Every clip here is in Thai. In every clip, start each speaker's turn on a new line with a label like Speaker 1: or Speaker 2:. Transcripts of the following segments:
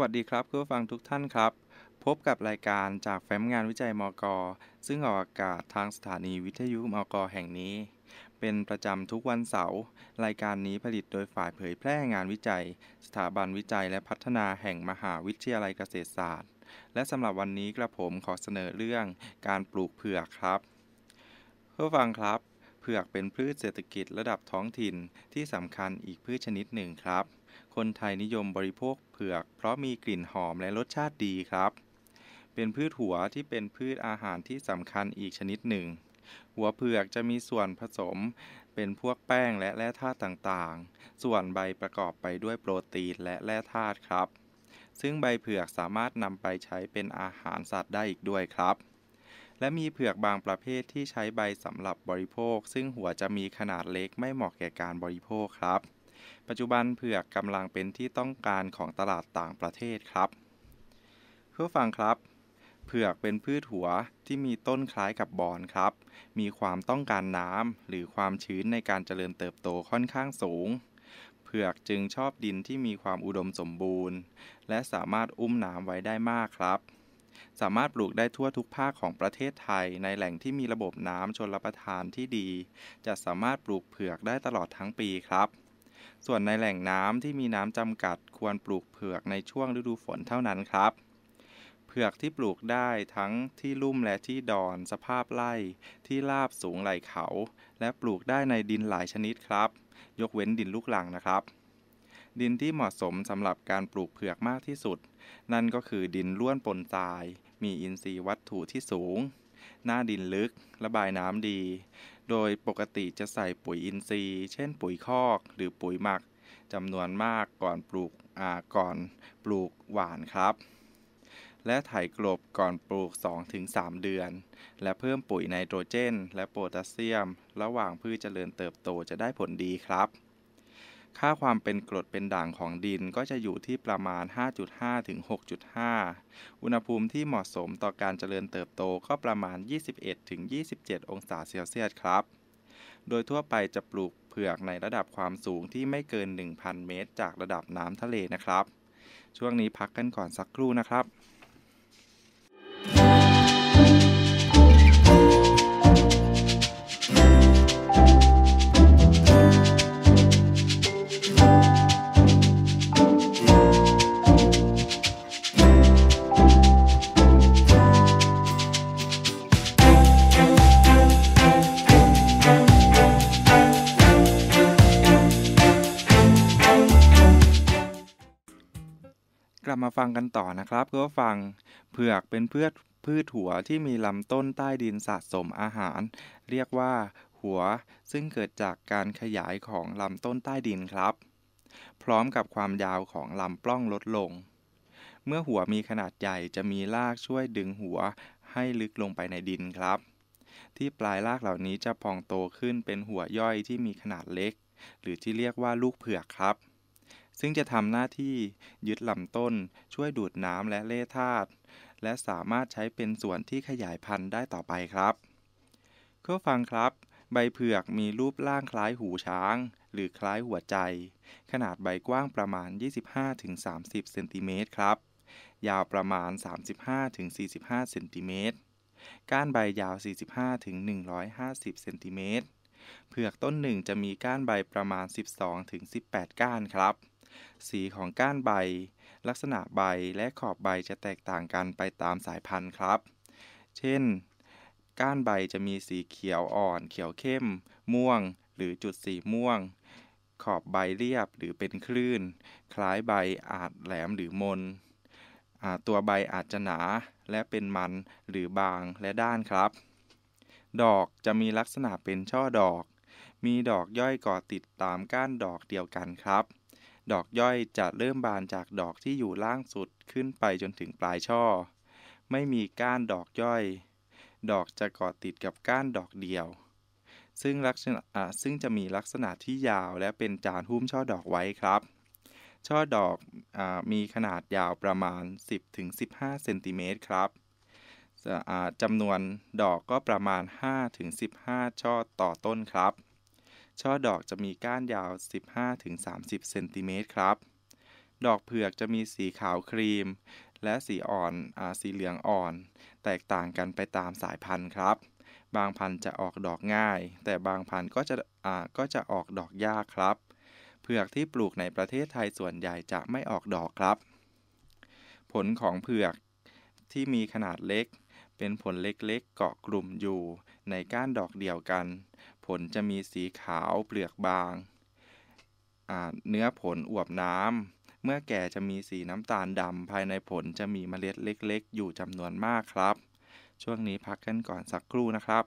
Speaker 1: วัสดีครับคุณผู้ฟังทุกท่านครับ พบกับรายการจากแฟ้มงานวิจัยมก ซึ่งออกอากาศทางสถานีวิทยุมก แห่งนี้ เป็นประจำทุกวันเสาร์รายการนี้ผลิตโดยฝ่ายเผยแพร่งานวิจัย สถาบันวิจัยและพัฒนาแห่งมหาวิทยาลัยเกษตรศาสตร์ และสำหรับวันนี้กระผมขอเสนอเรื่องการปลูกเผือกครับเพื่อฟังครับ เผือกเป็นพืชเศรษฐกิจระดับท้องถิ่นที่สำคัญอีกพืชชนิดหนึ่งครับ คนไทยนิยมบริโภคเผือก เพราะมีกลิ่นหอมและรสชาติดีครับ เป็นพืชหัวที่เป็นพืชอาหารที่สำคัญอีกชนิดหนึ่ง หัวเผือกจะมีส่วนผสม เป็นพวกแป้งและแร่ธาตุต่างๆ ส่วนใบประกอบไปด้วยโปรตีนและแร่ธาตุครับ ซึ่งใบเผือกสามารถนำไปใช้เป็นอาหารสัตว์ได้อีกด้วยครับและมีเผือกบางประเภทที่ใช้ใบสำหรับบริโภค ซึ่งหัวจะมีขนาดเล็กไม่เหมาะแก่การบริโภคครับ ปัจจุบันเผือกกำลังเป็นที่ต้องการของตลาดต่างประเทศครับเพื่อฟังครับ เผือกเป็นพืชหัวที่มีต้นคล้ายกับบอนครับ มีความต้องการน้ำหรือความชื้นในการเจริญเติบโตค่อนข้างสูง เผือกจึงชอบดินที่มีความอุดมสมบูรณ์ และสามารถอุ้มน้ำไว้ได้มากครับสามารถปลูกได้ทั่วทุกภาคของประเทศไทย ในแหล่งที่มีระบบน้ำชนรับประทานที่ดี จะสามารถปลูกเผือกได้ตลอดทั้งปีครับ ส่วนในแหล่งน้ำที่มีน้ำจำกัดควรปลูกเผือกในช่วงฤดูฝนเท่านั้นครับ เผือกที่ปลูกได้ทั้งที่ลุ่มและที่ดอนสภาพไร่ที่ราบสูงไหลเขา และปลูกได้ในดินหลายชนิดครับ ยกเว้นดินลูกหลังนะครับ ดินที่เหมาะสมสำหรับการปลูกเผือกมากที่สุด นั่นก็คือดินล้วนปนทราย มีอินทรีย์วัตถุที่สูง หน้าดินลึก ระบายน้ำดี โดยปกติจะใส่ปุ๋ยอินทรีย์ เช่นปุ๋ยคอก หรือปุ๋ยหมักจำนวนมากก่อนปลูกอ่าก่อนปลูกหวานครับ และไถกลบก่อนปลูก 2-3 เดือน และเพิ่มปุ๋ยไนโตรเจน และโพแทสเซียม ระหว่างพืชเจริญเติบโตจะได้ผลดีครับ ค่าความเป็นกรดเป็นด่างของดินก็จะอยู่ที่ประมาณ 5.5 ถึง 6.5 อุณหภูมิที่เหมาะสมต่อการเจริญเติบโตก็ประมาณ 21 ถึง 27 องศาเซลเซียสครับ โดยทั่วไปจะปลูกเผือกในระดับความสูงที่ไม่เกิน 1,000 เมตร จากระดับน้ำทะเลนะครับ ช่วงนี้พักกันก่อนสักครู่นะครับ ฟังกันต่อนะครับเพื่อฟังเผือกเป็นพืชพืชหัวที่มีลำต้นใต้ดินสะสมอาหาร เรียกว่าหัวซึ่งเกิดจากการขยายของลำต้นใต้ดินครับ พร้อมกับความยาวของลำปล้องลดลง เมื่อหัวมีขนาดใหญ่จะมีรากช่วยดึงหัวให้ลึกลงไปในดินครับ ที่ปลายรากเหล่านี้จะพองโตขึ้นเป็นหัวย่อยที่มีขนาดเล็ก หรือที่เรียกว่าลูกเผือกครับ ซึ่งจะทำหน้าที่ยึดลำต้น ช่วยดูดน้ำและเล่ธาตุและสามารถใช้เป็นส่วนที่ขยายพันธุ์ได้ต่อไปครับเพื่อฟังครับ ใบเผือกมีรูปร่างคล้ายหูช้าง หรือคล้ายหัวใจ ขนาดใบกว้างประมาณ 25-30 เซนติเมตรครับ ยาวประมาณ 35-45 เซนติเมตรก้านใบยาว 45-150 เซนติเมตร เผือกต้นหนึ่งจะมีก้านใบประมาณ 12-18 ก้านครับ สีของก้านใบ ลักษณะใบและขอบใบจะแตกต่างกันไปตามสายพันธุ์ครับ เช่น ก้านใบจะมีสีเขียวอ่อน เขียวเข้ม ม่วง หรือจุดสีม่วง ขอบใบเรียบหรือเป็นคลื่น คล้ายใบอาจแหลมหรือมน ตัวใบอาจจะหนาและเป็นมันหรือบางและด้านครับ ดอกจะมีลักษณะเป็นช่อดอก มีดอกย่อยก่อติดตามก้านดอกเดียวกันครับ ดอกย่อยจะเริ่มบานจากดอกที่อยู่ล่างสุดขึ้นไปจนถึงปลายช่อ ไม่มีก้านดอกย่อย ดอกจะก่อติดกับก้านดอกเดียว ซึ่งลักษณะซึ่งจะมีลักษณะที่ยาวและเป็นจานหุ้มช่อดอกไว้ครับ ช่อดอกอมีขนาดยาวประมาณ 10-15เซนติเมตรครับจำนวนดอกก็ประมาณ 5-15 ช่อต่อต้นครับ ช่อดอกจะมีก้านยาว 15-30 เซนติเมตรครับ ดอกเผือกจะมีสีขาวครีม และสีอ่อนอสีเหลืองอ่อน แตกต่างกันไปตามสายพันธุ์ครับ บางพันธุ์จะออกดอกง่าย แต่บางพันธุ์ก็จะก็จะออกดอกยากครับ เผือกที่ปลูกในประเทศไทยส่วนใหญ่จะไม่ออกดอกครับ ผลของเผือกที่มีขนาดเล็กเป็นผลเล็กๆเกาะกลุ่มอยู่ในก้านดอกเดียวกัน ผลจะมีสีขาวเปลือกบาง เนื้อผลอวบน้ำ เมื่อแก่จะมีสีน้ำตาลดำ ภายในผลจะมีเมล็ดเล็กๆ อยู่จำนวนมากครับ ช่วงนี้พักกันก่อนสักครู่นะครับ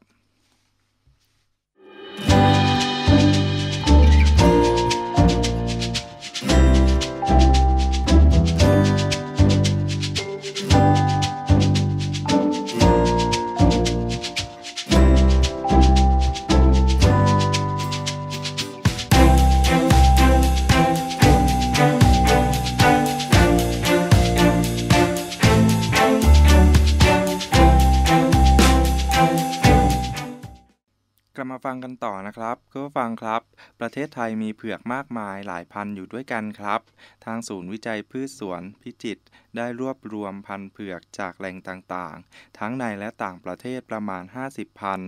Speaker 1: มาฟังกันต่อนะครับก็ฟังครับ ประเทศไทยมีเผือกมากมายหลายพันอยู่ด้วยกันครับ ทางศูนย์วิจัยพืชสวนพิจิตรได้รวบรวมพันธุ์เผือกจากแหล่งต่างๆ ทั้งในและต่างประเทศประมาณ 50 พัน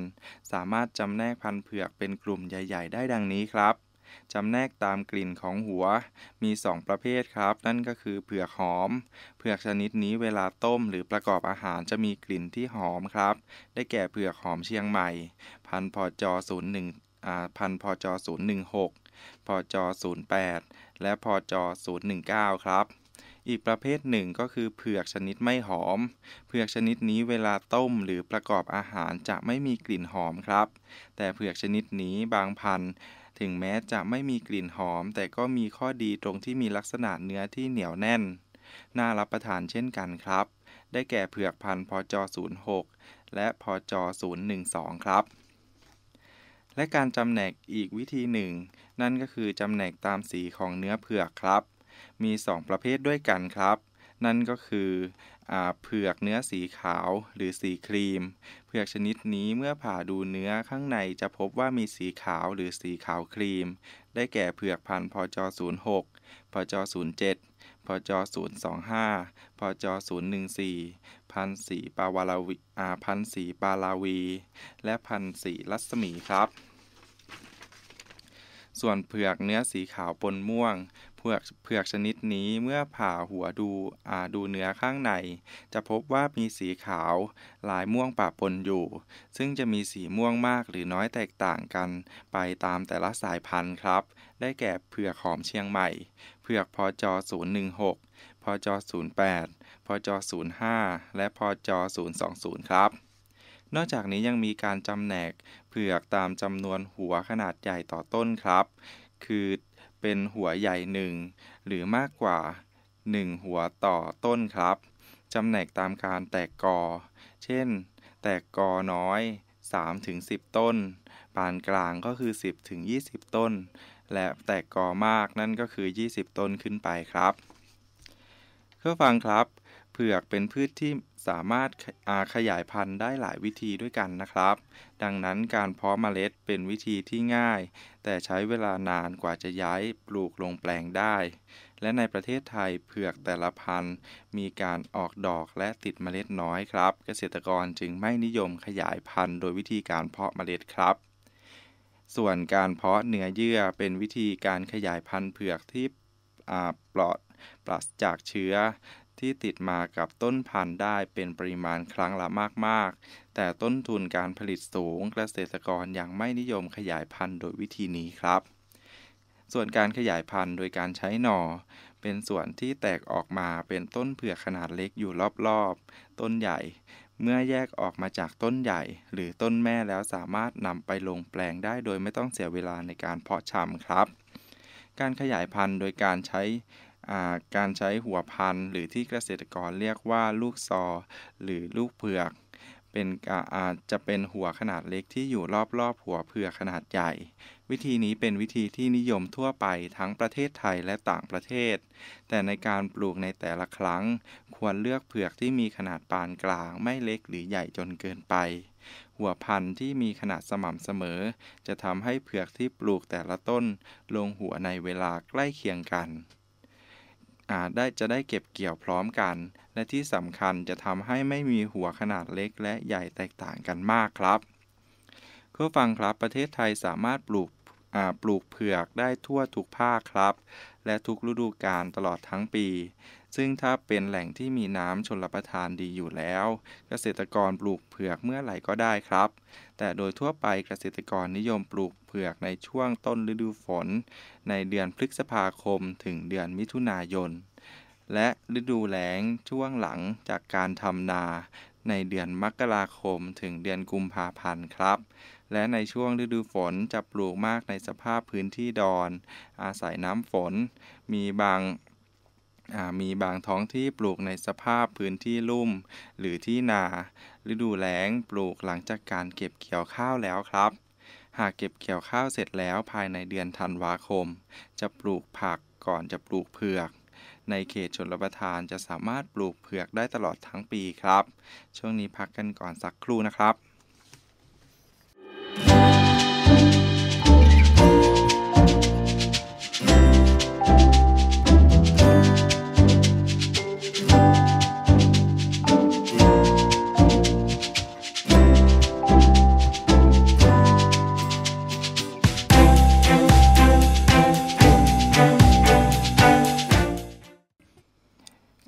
Speaker 1: สามารถจำแนกพันธุ์เผือกเป็นกลุ่มใหญ่ ๆ ได้ดังนี้ครับจำแนกตามกลิ่นของหัว มี 2 ประเภทครับ นั่นก็คือเผือกหอม เผือกชนิดนี้เวลาต้มหรือประกอบอาหารจะมีกลิ่นที่หอมครับ ได้แก่เผือกหอมเชียงใหม่ พันพจ01อ่าพันพจ016พจ08แปดและพจ019ครับ อีกประเภทหนึ่งก็คือเผือกชนิดไม่หอม เผือกชนิดนี้เวลาต้มหรือประกอบอาหารจะไม่มีกลิ่นหอมครับ แต่เผือกชนิดนี้บางพันถึงแม้จะไม่มีกลิ่นหอม แต่ก็มีข้อดีตรงที่มีลักษณะเนื้อที่เหนียวแน่น น่ารับประทานเช่นกันครับ ได้แก่เผือกพันธุ์พจ06 และพจ012 ครับ และการจำแนกอีกวิธีหนึ่ง นั่นก็คือจำแนกตามสีของเนื้อเผือกครับ มี 2 ประเภทด้วยกันครับ นั่นก็คือเผือกเนื้อสีขาวหรือสีครีม เผือกชนิดนี้เมื่อผ่าดูเนื้อข้างในจะพบว่ามีสีขาวหรือสีขาวครีม ได้แก่เผือกพันธุ์พจ06พจ07พจ025พจ014 พันสีปาวาลาวีอาพันสีปาลาวี และพันสีรัศมีครับ ส่วนเผือกเนื้อสีขาวปนม่วงเผือกเผือกชนิดนี้เมื่อผ่าหัวดูอ่าดูเนื้อข้างใน จะพบว่ามีสีขาวลายม่วงปะปนอยู่ ซึ่งจะมีสีม่วงมากหรือน้อยแตกต่างกัน ไปตามแต่ละสายพันธุ์ครับ ได้แก่เผือกหอมเชียงใหม่ เผือกพอจ016พอจ08 พจ 05 และพจ 020 ครับ นอกจากนี้ยังมีการจำแนกเผือกตามจำนวนหัวขนาดใหญ่ต่อต้นครับ คือเป็นหัวใหญ่หนึ่งหรือมากกว่า 1 หัวต่อต้นครับจำแนกตามการแตกกอ เช่น แตกกอน้อย 3-10 ต้น ปานกลางก็คือ 10-20 ต้น และแตกกอมากนั่นก็คือ 20 ต้นขึ้นไปครับเพื่อฟังครับ ผือกเป็นพืชที่สามารถขยายพันธุ์ได้หลายวิธีด้วยกันนะครับ ดังนั้นการเพาะเมล็ดเป็นวิธีที่ง่าย แต่ใช้เวลานานกว่าจะย้ายปลูกลงแปลงได้ และในประเทศไทยเผือกแต่ละพันธุ์ มีการออกดอกและติดเมล็ดน้อยครับ เกษตรกรจึงไม่นิยมขยายพันธุ์ โดยวิธีการเพาะเมล็ดครับส่วนการเพาะเนื้อเยื่อเป็นวิธีการขยายพันธุ์เผือกที่ปลอดปราศจากเชื้อ ที่ติดมากับต้นพันธุ์ได้เป็นปริมาณครั้งละมากๆ แต่ต้นทุนการผลิตสูงเกษตรกรยังไม่นิยมขยายพันธุ์โดยวิธีนี้ครับ ส่วนการขยายพันธุ์โดยการใช้หน่อ เป็นส่วนที่แตกออกมาเป็นต้นเผือกขนาดเล็กอยู่รอบๆ ต้นใหญ่ เมื่อแยกออกมาจากต้นใหญ่ หรือต้นแม่แล้วสามารถนำไปลงแปลงได้โดยไม่ต้องเสียเวลาในการเพาะชำครับ การขยายพันธุ์โดยการใช้ การใช้หัวพันธุ์ หรือที่เกษตรกรเรียกว่าลูกซอ หรือลูกเผือก เป็นอาจจะเป็นหัวขนาดเล็กที่อยู่รอบๆ หัวเผือกขนาดใหญ่ วิธีนี้เป็นวิธีที่นิยมทั่วไปทั้งประเทศไทยและต่างประเทศ แต่ในการปลูกในแต่ละครั้ง ควรเลือกเผือกที่มีขนาดปานกลางไม่เล็กหรือใหญ่จนเกินไปหัวพันธุ์ที่มีขนาดสม่ำเสมอ จะทำให้เผือกที่ปลูกแต่ละต้น ลงหัวในเวลาใกล้เคียงกัน อาจได้จะได้เก็บเกี่ยวพร้อมกัน และที่สำคัญจะทำให้ไม่มีหัวขนาดเล็กและใหญ่แตกต่างกันมากครับข้อฟังครับประเทศไทยสามารถปลูกปลูกเผือกได้ทั่วทุกภาคครับ และทุกฤดูกาลตลอดทั้งปี ซึ่งถ้าเป็นแหล่งที่มีน้ำชนรับประทานดีอยู่แล้ว เกษตรกรปลูกเผือกเมื่อไหร่ก็ได้ครับ แต่โดยทั่วไปเกษตรกรนิยมปลูกเผือกในช่วงต้นฤดูฝน ในเดือนพฤษภาคมถึงเดือนมิถุนายน และฤดูแล้งช่วงหลังจากการทำนาในเดือนมกราคมถึงเดือนกุมภาพันธ์ครับ และในช่วงฤดูฝนจะปลูกมากในสภาพพื้นที่ดอน อาศัยน้ำฝน มีบาง มีบางท้องที่ปลูกในสภาพพื้นที่ลุ่ม หรือที่นา ฤดูแล้งปลูกหลังจากการเก็บเกี่ยวข้าวแล้วครับ หากเก็บเกี่ยวข้าวเสร็จแล้วภายในเดือนธันวาคม จะปลูกผักก่อนจะปลูกเผือก ในเขตชนรบประทานจะสามารถปลูกเผือกได้ตลอดทั้งปีครับ ช่วงนี้พักกันก่อนสักครู่นะครับ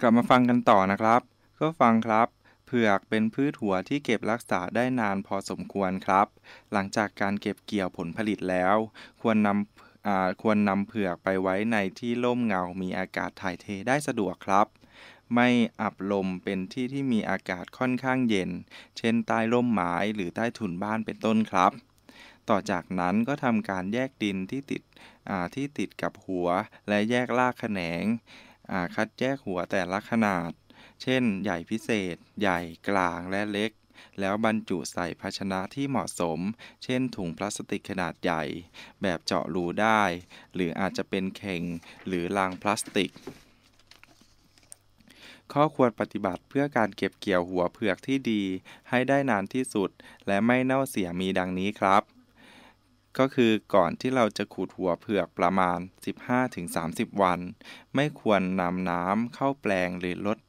Speaker 1: กลับมาฟังกันต่อนะครับ ก็ฟังครับ เผือกเป็นพืชหัวที่เก็บรักษาได้นานพอสมควรครับ หลังจากการเก็บเกี่ยวผลผลิตแล้ว ควรนำควรนำเผือกไปไว้ในที่ร่มเงา มีอากาศถ่ายเทได้สะดวกครับ ไม่อับลมเป็นที่ที่มีอากาศค่อนข้างเย็น เช่นใต้ร่มไม้หรือใต้ถุนบ้านเป็นต้นครับ ต่อจากนั้นก็ทำการแยกดินที่ติดที่ติดกับหัวและแยกรากแขนง คัดแยกหัวแต่ละขนาด เช่น ใหญ่พิเศษ ใหญ่กลางและเล็ก แล้วบรรจุใส่ภาชนะที่เหมาะสม เช่น ถุงพลาสติกขนาดใหญ่ แบบเจาะรูได้ หรืออาจจะเป็นเข่งหรือลังพลาสติกข้อควรปฏิบัติเพื่อการเก็บเกี่ยวหัวเผือกที่ดี ให้ได้นานที่สุด และไม่เน่าเสียมีดังนี้ครับ ก็คือก่อนที่เราจะขูดหัวเผือกประมาณ 15-30 วัน ไม่ควรนำน้ำเข้าแปลงหรือลด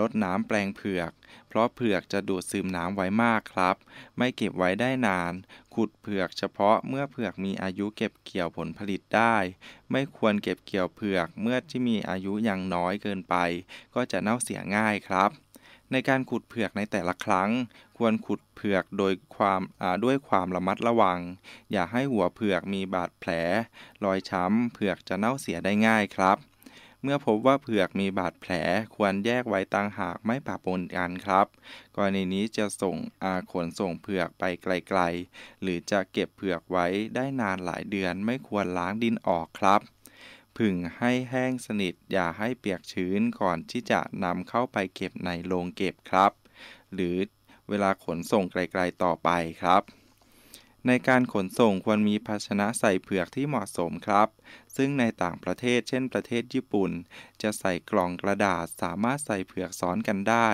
Speaker 1: ลดน้ำแปลงเผือก เพราะเผือกจะดูดซึมน้ำไว้มากครับ ไม่เก็บไว้ได้นาน ขุดเผือกเฉพาะเมื่อเผือกมีอายุเก็บเกี่ยวผลผลิตได้ ไม่ควรเก็บเกี่ยวเผือกเมื่อที่มีอายุยังน้อยเกินไป ก็จะเน่าเสียง่ายครับ ในการขุดเผือกในแต่ละครั้ง ควรขุดเผือกโดยความด้วยความระมัดระวัง อย่าให้หัวเผือกมีบาดแผล รอยช้ำเผือกจะเน่าเสียได้ง่ายครับ เมื่อพบว่าเผือกมีบาดแผล ควรแยกไว้ต่างหากไม่ปะปนกันครับ กรณีนี้จะส่งอาขนส่งเผือกไปไกลๆ หรือจะเก็บเผือกไว้ได้นานหลายเดือนไม่ควรล้างดินออกครับ ผึ่งให้แห้งสนิท อย่าให้เปียกชื้นก่อนที่จะนำเข้าไปเก็บในโรงเก็บครับ หรือเวลาขนส่งไกลๆต่อไปครับ ในการขนส่งควรมีภาชนะใส่เผือกที่เหมาะสมครับ ซึ่งในต่างประเทศเช่นประเทศญี่ปุ่น จะใส่กล่องกระดาษสามารถใส่เผือกซ้อนกันได้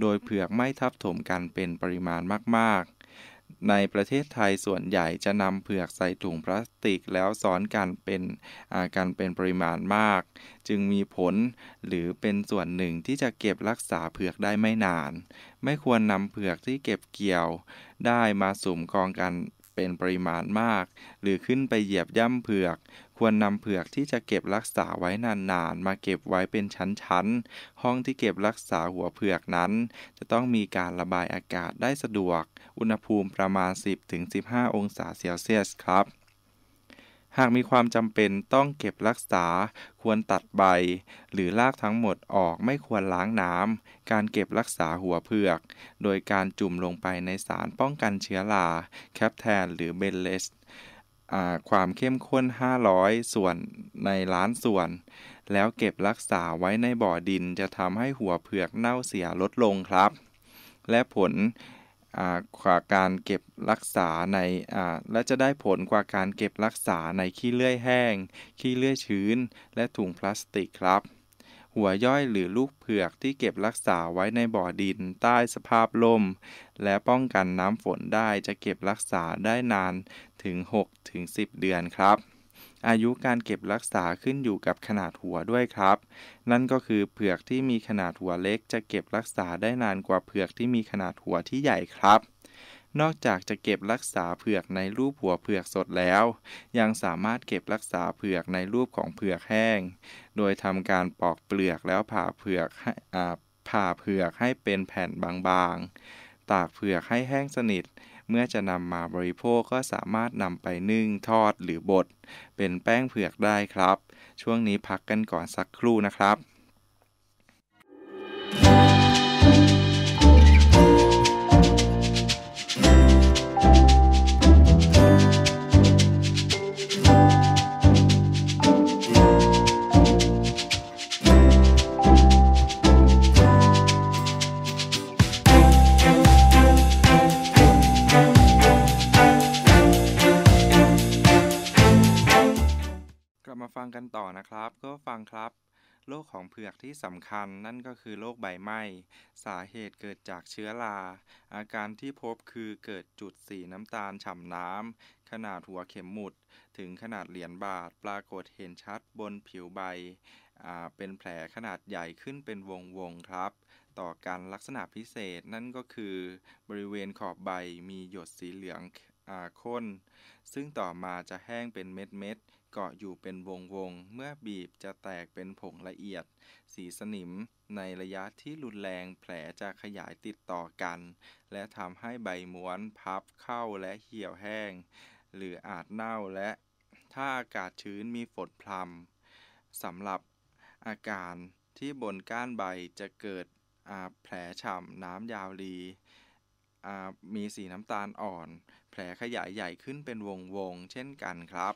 Speaker 1: โดยเผือกไม่ทับถมกันเป็นปริมาณมากๆ ในประเทศไทยส่วนใหญ่จะนำเผือกใส่ถุงพลาสติกแล้วซ้อนกันเป็นกันเป็นปริมาณมาก จึงมีผลหรือเป็นส่วนหนึ่งที่จะเก็บรักษาเผือกได้ไม่นาน ไม่ควรนำเผือกที่เก็บเกี่ยว ได้มาสุ่มกองกันเป็นปริมาณมาก หรือขึ้นไปเหยียบย่ำเผือก ควรนำเผือกที่จะเก็บรักษาไว้นานๆ มาเก็บไว้เป็นชั้นๆ ห้องที่เก็บรักษาหัวเผือกนั้น จะต้องมีการระบายอากาศได้สะดวก อุณหภูมิประมาณ 10-15 องศาเซลเซียสครับหากมีความจำเป็นต้องเก็บรักษา ควรตัดใบ หรือรากทั้งหมดออกไม่ควรล้างน้ำ การเก็บรักษาหัวเผือก โดยการจุ่มลงไปในสารป้องกันเชื้อรา แคปแทนหรือเบลเลส ความเข้มข้น 500 ส่วนในล้านส่วน แล้วเก็บรักษาไว้ในบ่อดินจะทำให้หัวเผือกเน่าเสียลดลงครับ และผลกว่าการเก็บรักษาในและจะได้ผลกว่าการเก็บรักษาในขี้เลื่อยแห้ง ขี้เลื่อยชื้น และถุงพลาสติกครับ หัวย่อยหรือลูกเผือกที่เก็บรักษาไว้ในบ่อดินใต้สภาพล่มและป้องกันน้ำฝนได้จะเก็บรักษาได้นาน ถึง6-10 เดือนครับ อายุการเก็บรักษาขึ้นอยู่กับขนาดหัวด้วยครับ นั่นก็คือเผือกที่มีขนาดหัวเล็ก จะเก็บรักษาได้นานกว่าเผือกที่มีขนาดหัวที่ใหญ่ครับนอกจากจะเก็บรักษาเผือกในรูปหัวเผือกสดแล้ว ยังสามารถเก็บรักษาเผือกในรูปของเผือกแห้ง โดยทำการปอกเปลือกแล้วผ่าเผือกให้ผ่าเผือกให้เป็นแผ่นบางๆ ตากเผือกให้แห้งสนิท เมื่อจะนำมาบริโภคก็สามารถนำไปนึ่งทอดหรือบด เป็นแป้งเผือกได้ครับ ช่วงนี้พักกันก่อนสักครู่นะครับ งครับโรคของเผือกที่สำคัญนั่นก็คือโรคใบไหม้ สาเหตุเกิดจากเชื้อรา อาการที่พบคือเกิดจุดสีน้ำตาลฉ่ำน้ำ ขนาดหัวเข็มหมุด ถึงขนาดเหรียญบาท ปรากฏเห็นชัดบนผิวใบ เป็นแผลขนาดใหญ่ขึ้นเป็นวงวงครับ ต่อการลักษณะพิเศษนั่นก็คือบริเวณขอบใบมีหยดสีเหลืองข้น ซึ่งต่อมาจะแห้งเป็นเม็ดเม็ด เกาะอยู่เป็นวงวง เมื่อบีบจะแตกเป็นผงละเอียด สีสนิม ในระยะที่รุนแรงแผลจะขยายติดต่อกัน และทำให้ใบม้วนพับเข้าและเหี่ยวแห้ง หรืออาจเน่าและถ้าอากาศชื้นมีฝนพรำสำหรับอาการที่บนก้านใบจะเกิดแผลฉ่ำน้ำยาวรีมีสีน้ำตาลอ่อน แผลขยายใหญ่ขึ้นเป็นวงวงเช่นกันครับ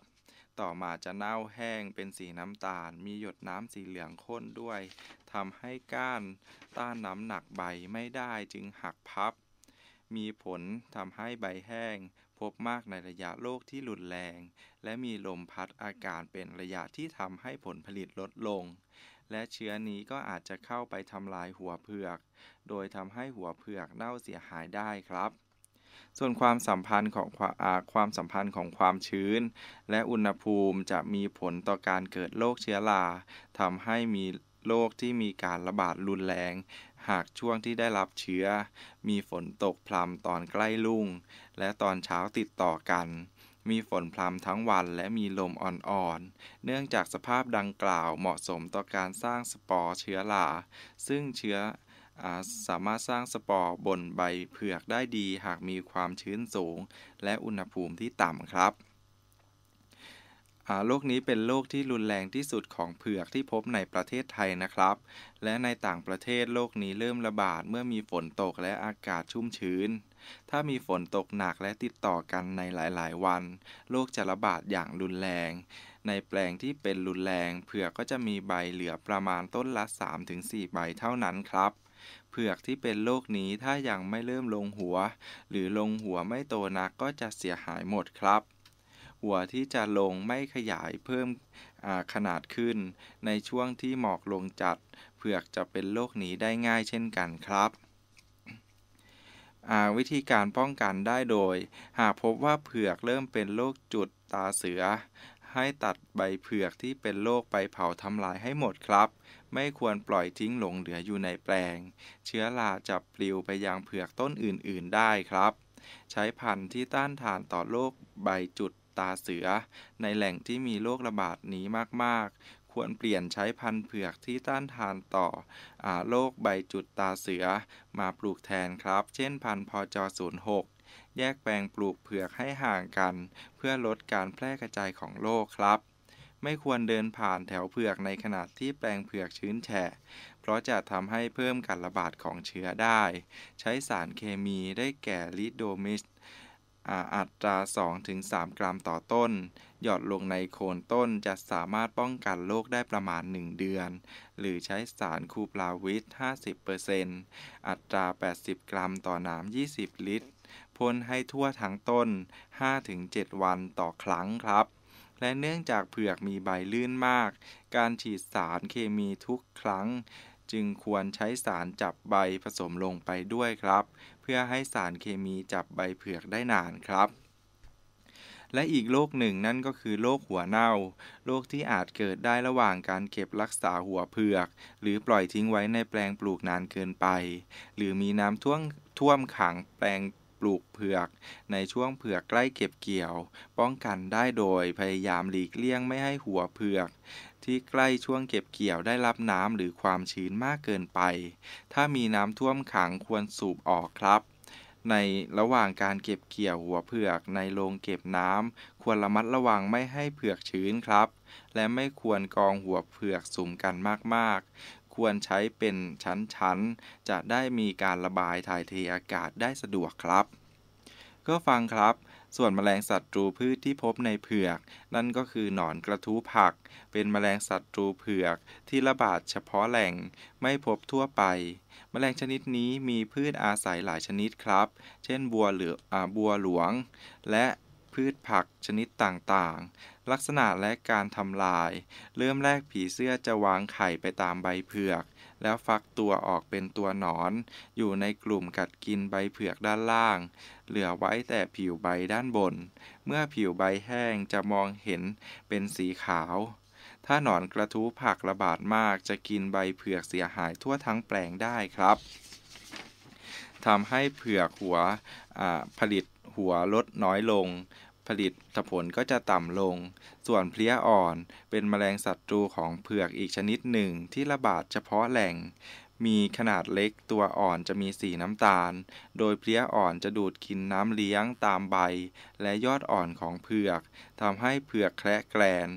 Speaker 1: ต่อมาจะเน่าแห้งเป็นสีน้ำตาล มีหยดน้ำสีเหลืองข้นด้วยทำให้ก้านต้านน้ำหนักใบไม่ได้จึงหักพับ มีผลทำให้ใบแห้ง พบมากในระยะโรคที่รุนแรง และมีลมพัดอาการเป็นระยะที่ทำให้ผลผลิตลดลง และเชื้อนี้ก็อาจจะเข้าไปทำลายหัวเผือก โดยทำให้หัวเผือกเน่าเสียหายได้ครับ ส่วนความสัมพันธ์ของความสัมพันธ์ของความชื้น และอุณหภูมิจะมีผลต่อการเกิดโรคเชื้อราทำให้มีโรคที่มีการระบาดรุนแรง หากช่วงที่ได้รับเชื้อ มีฝนตกพรำตอนใกล้รุ่ง และตอนเช้าติดต่อกัน มีฝนพรำทั้งวันและมีลมอ่อนๆ เนื่องจากสภาพดังกล่าวเหมาะสมต่อการสร้างสปอร์เชื้อราซึ่งเชื้อ สามารถสร้างสปอร์บนใบเผือกได้ดีหากมีความชื้นสูง และอุณหภูมิที่ต่ำครับโรคนี้เป็นโรคที่รุนแรงที่สุดของเผือกที่พบในประเทศไทยนะครับ และในต่างประเทศโรคนี้เริ่มระบาดเมื่อมีฝนตกและอากาศชุ่มชื้น ถ้ามีฝนตกหนักและติดต่อกันในหลาย ๆ วัน โรคจะระบาดอย่างรุนแรง ในแปลงที่เป็นรุนแรงเผือกก็จะมีใบเหลือประมาณต้นละ 3-4 ใบเท่านั้นครับ เผือกที่เป็นโรคนี้ถ้ายังไม่เริ่มลงหัว หรือลงหัวไม่โตนักก็จะเสียหายหมดครับ หัวที่จะลงไม่ขยายเพิ่มขนาดขึ้น ในช่วงที่หมอกลงจัด เผือกจะเป็นโรคนี้ได้ง่ายเช่นกันครับวิธีการป้องกันได้โดย หากพบว่าเผือกเริ่มเป็นโรคจุดตาเสือ ให้ตัดใบเผือกที่เป็นโรคไปเผาทำลายให้หมดครับ ไม่ควรปล่อยทิ้งหลงเหลืออยู่ในแปลง เชื้อราจะปลิวไปยังเผือกต้นอื่น ๆ ได้ครับ ใช้พันธุ์ที่ต้านทานต่อโรคใบจุดตาเสือ ในแหล่งที่มีโรคระบาดนี้มาก ๆ ควรเปลี่ยนใช้พันธุ์เผือกที่ต้านทานต่ออโรคใบจุดตาเสือ มาปลูกแทนครับ เช่นพันธุ์พจ06 แยกแปลงปลูกเผือกให้ห่างกัน เพื่อลดการแพร่กระจายของโรคครับ ไม่ควรเดินผ่านแถวเผือกในขณะที่แปลงเผือกชื้นแฉะ เพราะจะทำให้เพิ่มการระบาดของเชื้อได้ ใช้สารเคมีได้แก่ลิโดมิสอัตรา 2-3 กรัมต่อต้น หยอดลงในโคนต้นจะสามารถป้องกันโรคได้ประมาณ 1 เดือน หรือใช้สารคูปลาวิท50%อัตรา 80 กรัมต่อน้ำ20 ลิตร พ่นให้ทั่วทั้งต้น 5-7 วันต่อครั้งครับ และเนื่องจากเผือกมีใบลื่นมาก การฉีดสารเคมีทุกครั้ง จึงควรใช้สารจับใบผสมลงไปด้วยครับ เพื่อให้สารเคมีจับใบเผือกได้นานครับและอีกโรคหนึ่งนั่นก็คือโรคหัวเน่า โรคที่อาจเกิดได้ระหว่างการเก็บรักษาหัวเผือก หรือปล่อยทิ้งไว้ในแปลงปลูกนานเกินไป หรือมีน้ำท่วมท่วมขังแปลง ลูกเผือก ในช่วงเผือกใกล้เก็บเกี่ยว ป้องกันได้โดยพยายามหลีกเลี่ยงไม่ให้หัวเผือก ที่ใกล้ช่วงเก็บเกี่ยวได้รับน้ำหรือความชื้นมากเกินไป ถ้ามีน้ำท่วมขังควรสูบออกครับในระหว่างการเก็บเกี่ยวหัวเผือกในโรงเก็บน้ำควรระมัดระวังไม่ให้เผือกชื้นครับ และไม่ควรกองหัวเผือกสุ่มกันมากๆ ควรใช้เป็นชั้นๆ จะได้มีการระบายถ่ายเทอากาศได้สะดวกครับ ก็ฟังครับส่วนแมลงศัตรูพืชที่พบในเผือก นั่นก็คือหนอนกระทู้ผัก เป็นแมลงศัตรูเผือกที่ระบาดเฉพาะแหล่งไม่พบทั่วไปแมลงชนิดนี้มีพืชอาศัยหลายชนิดครับ เช่นบัวเหลือบัวหลวง และ พืชผักชนิดต่างๆ ลักษณะและการทำลาย เริ่มแรกผีเสื้อจะวางไข่ไปตามใบเผือก แล้วฟักตัวออกเป็นตัวหนอน อยู่ในกลุ่มกัดกินใบเผือกด้านล่าง เหลือไว้แต่ผิวใบด้านบน เมื่อผิวใบแห้งจะมองเห็นเป็นสีขาว ถ้าหนอนกระทู้ผักระบาดมากจะกินใบเผือกเสียหายทั่วทั้งแปลงได้ครับทำให้เผือกหัวผลิตหัวลดน้อยลง ผลิตผลก็จะต่ำลง ส่วนเพลี้ยอ่อนเป็นแมลงศัตรูของเผือกอีกชนิดหนึ่งที่ระบาดเฉพาะแหล่ง มีขนาดเล็กตัวอ่อนจะมีสีน้ำตาล โดยเพลี้ยอ่อนจะดูดกินน้ำเลี้ยงตามใบ และยอดอ่อนของเผือกทำให้เผือกแคระแกลน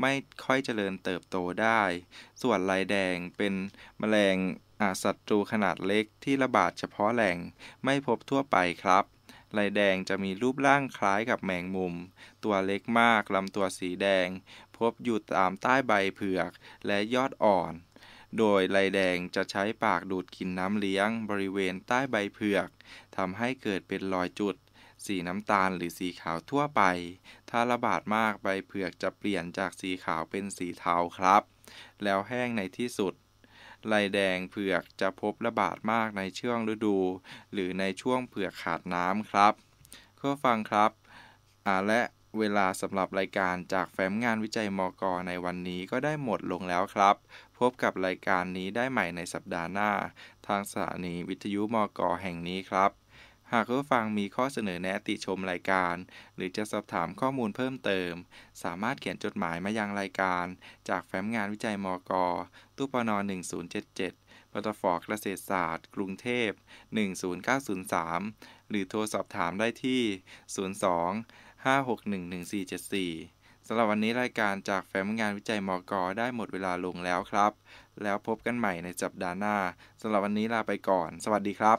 Speaker 1: ไม่ค่อยเจริญเติบโตได้ ส่วนลายแดงเป็นแมลงอาศัตรูขนาดเล็กที่ระบาดเฉพาะแหล่ง ไม่พบทั่วไปครับ ลายแดงจะมีรูปร่างคล้ายกับแมงมุม ตัวเล็กมากลำตัวสีแดง พบอยู่ตามใต้ใบเผือกและยอดอ่อน โดยลายแดงจะใช้ปากดูดกินน้ำเลี้ยง บริเวณใต้ใบเผือกทำให้เกิดเป็นรอยจุด สีน้ำตาลหรือสีขาวทั่วไป ถ้าระบาดมากใบเผือกจะเปลี่ยนจากสีขาวเป็นสีเทาครับ แล้วแห้งในที่สุด ลายแดงเผือกจะพบระบาดมากในช่วงฤดู หรือในช่วงเผือกขาดน้ำครับก็ฟังครับและเวลาสำหรับรายการจากแฟ้มงานวิจัยมกในวันนี้ก็ได้หมดลงแล้วครับ พบกับรายการนี้ได้ใหม่ในสัปดาห์หน้า ทางสถานีวิทยุมกแห่งนี้ครับ หากผู้ฟังมีข้อเสนอแนะติชมรายการ หรือจะสอบถามข้อมูลเพิ่มเติม สามารถเขียนจดหมายมายังรายการ จากแฟ้มงานวิจัยมก ตู้ปน 1077ปตฟเกษตรศาสตร์ กรุงเทพ 10903 หรือโทรสอบถามได้ที่ 02 5611474สำหรับวันนี้รายการจากแฟ้มงานวิจัยมก ได้หมดเวลาลงแล้วครับ แล้วพบกันใหม่ในสัปดาห์หน้าสำหรับวันนี้ลาไปก่อน สวัสดีครับ